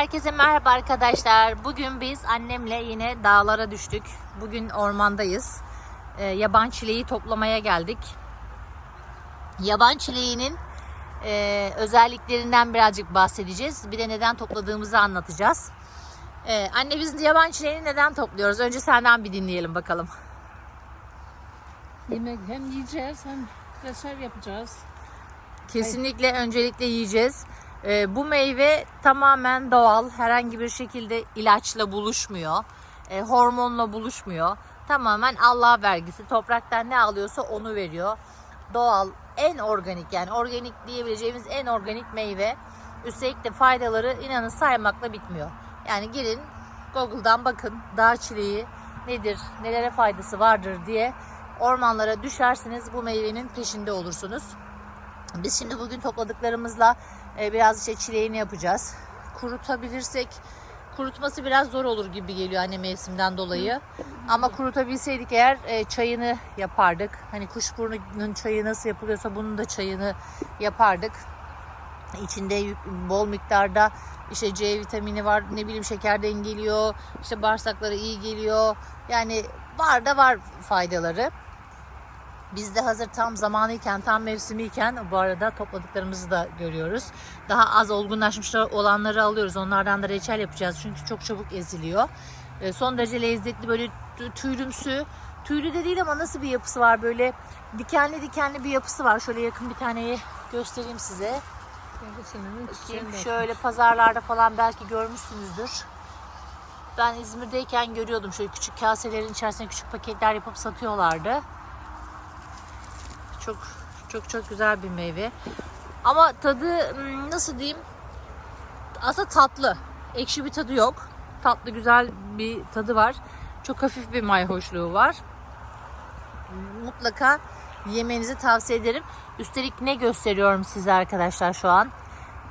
Herkese merhaba arkadaşlar. Bugün biz annemle yine dağlara düştük. Bugün ormandayız. Ee, yaban çileği toplamaya geldik. Yaban çileğinin e, özelliklerinden birazcık bahsedeceğiz. Bir de neden topladığımızı anlatacağız. Ee, anne biz yaban çileğini neden topluyoruz? Önce senden bir dinleyelim bakalım. Yemek hem yiyeceğiz hem reçel yapacağız. Kesinlikle öncelikle yiyeceğiz. Ee, bu meyve tamamen doğal. Herhangi bir şekilde ilaçla buluşmuyor. e, hormonla buluşmuyor. Tamamen Allah vergisi. Topraktan ne alıyorsa onu veriyor. Doğal, en organik yani organik diyebileceğimiz en organik meyve. Üstelik de faydaları inanın saymakla bitmiyor. Yani girin Google'dan bakın dağ çileği nedir, nelere faydası vardır diye ormanlara düşersiniz bu meyvenin peşinde olursunuz. Biz şimdi bugün topladıklarımızla e, biraz işte çileğini yapacağız. Kurutabilirsek kurutması biraz zor olur gibi geliyor anne mevsimden dolayı. Ama kurutabilseydik eğer e, çayını yapardık. Hani kuşburnunun çayı nasıl yapılıyorsa bunun da çayını yapardık. İçinde bol miktarda işte C vitamini var, ne bileyim şeker dengeliyor, işte bağırsaklara iyi geliyor. Yani var da var faydaları. Biz de hazır tam zamanıyken, tam mevsimiyken bu arada topladıklarımızı da görüyoruz. Daha az olgunlaşmış olanları alıyoruz. Onlardan da reçel yapacağız çünkü çok çabuk eziliyor. E, Son derece lezzetli böyle tü- tüylümsü, tüylü de değil ama nasıl bir yapısı var böyle dikenli dikenli bir yapısı var. Şöyle yakın bir taneyi göstereyim size. Bakayım. Şöyle pazarlarda falan belki görmüşsünüzdür. Ben İzmir'deyken görüyordum şöyle küçük kaselerin içerisine küçük paketler yapıp satıyorlardı. Çok çok çok güzel bir meyve. Ama tadı hmm, nasıl diyeyim? Aslında tatlı. Ekşi bir tadı yok. Tatlı güzel bir tadı var. Çok hafif bir mayhoşluğu var. Mutlaka yemenizi tavsiye ederim. Üstelik ne gösteriyorum size arkadaşlar şu an?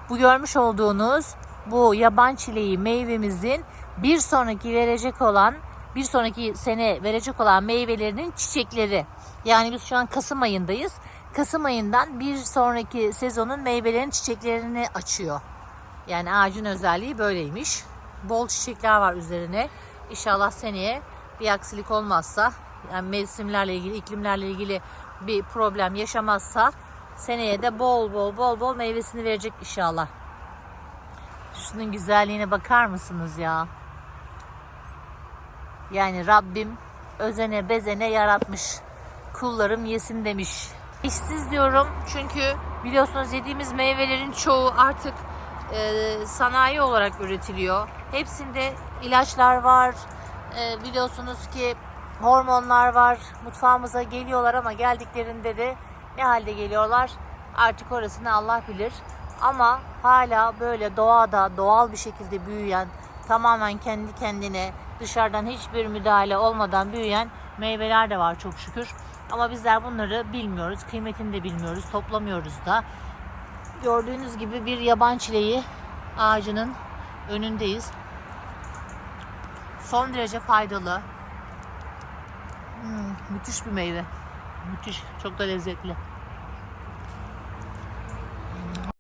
Bu görmüş olduğunuz bu yaban çileği meyvemizin bir sonraki verecek olan bir sonraki sene verecek olan meyvelerinin çiçekleri. Yani biz şu an Kasım ayındayız. Kasım ayından bir sonraki sezonun meyvelerin çiçeklerini açıyor. Yani ağacın özelliği böyleymiş. Bol çiçekler var üzerine. İnşallah seneye bir aksilik olmazsa, yani mevsimlerle ilgili, iklimlerle ilgili bir problem yaşamazsa seneye de bol bol bol bol meyvesini verecek inşallah. Şunun güzelliğine bakar mısınız ya? Yani Rabbim özene bezene yaratmış. Kullarım yesin demiş. İşsiz diyorum çünkü biliyorsunuz yediğimiz meyvelerin çoğu artık e, sanayi olarak üretiliyor. Hepsinde ilaçlar var. E, biliyorsunuz ki hormonlar var. Mutfağımıza geliyorlar ama geldiklerinde de ne halde geliyorlar? Artık orasını Allah bilir. Ama hala böyle doğada doğal bir şekilde büyüyen, tamamen kendi kendine dışarıdan hiçbir müdahale olmadan büyüyen meyveler de var çok şükür. Ama bizler bunları bilmiyoruz, kıymetini de bilmiyoruz, toplamıyoruz da. Gördüğünüz gibi bir yaban çileği ağacının önündeyiz. Son derece faydalı. Hmm, müthiş bir meyve. Müthiş, çok da lezzetli.